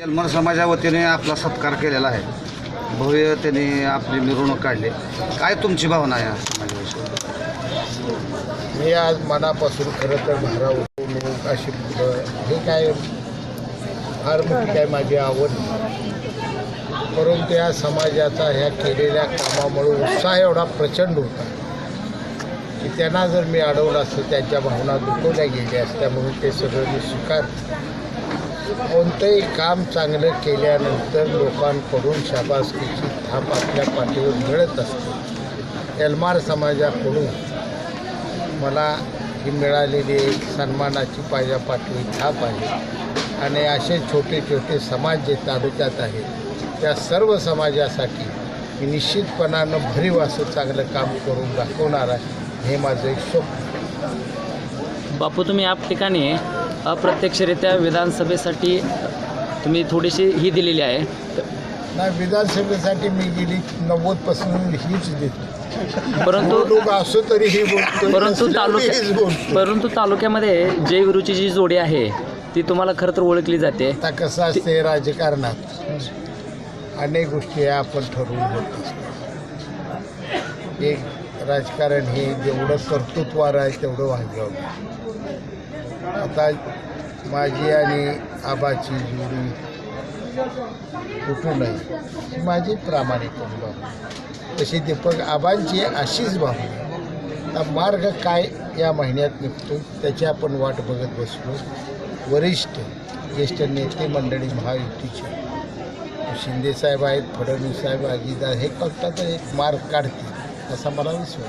जलमन समाजा वतीने आपला सत्कार केलेला आहे. भव्य त्यांनी आपली मिरवणूक काढली. काय तुमची भावना आहे या समाजाविषयी? मी आज मनापासून खरं तर भारावून लोक अशी हे काय फार मोठी काय माझी आवड परंतु या समाजाचा ह्या केलेल्या कामामुळे उत्साह एवढा प्रचंड होता की त्यांना जर मी अडवलं असतं त्यांच्या भावना दुखवल्या गेल्या असत्या म्हणून ते सगळं मी स्वीकार कोणतंही काम चांगलं केल्यानंतर लोकांकडून शाबासकीची थाप आपल्या पाठीवर मिळत असते. एलमार समाजाकडून मला ही मिळालेली एक सन्मानाची पाहिजे पाठवी थाप आहे. आणि असे छोटे छोटे समाज जे तालुक्यात आहेत त्या सर्व समाजासाठी मी निश्चितपणानं भरीव असं चांगलं काम करून दाखवणार आहे हे माझं एक स्वप्न बापू तुम्ही या ठिकाणी अप्रत्यक्षरित्या विधानसभेसाठी तुम्ही थोडीशी ही दिलेली आहे. नाही विधानसभेसाठी मी गेली नव्वदपासून हीच देतो. परंतु असो तरी ही बोलतो परंतु तालुक्या परंतु तालुक्यामध्ये जय विरूची जी जोडी आहे ती तुम्हाला खरं तर ओळखली जाते. आता कसं असते राजकारणात अनेक गोष्टी आपण ठरवून होत असतो. एक राजकारण हे जेवढं कर्तृत्वार आहे तेवढं वाजवावं आता माझी आणि आबाची जोडी कुठू नये माझी प्रामाणिक भावना तशी दीपक आबांची अशीच भावना आता मार्ग काय या महिन्यात निघतो त्याची आपण वाट बघत बसलो. वरिष्ठ ज्येष्ठ नेते मंडळी महायुतीचे. शिंदेसाहेब आहेत फडणवीस साहेब अजितदादा हे फक्त एक मार्ग काढतील असा मला विश्वास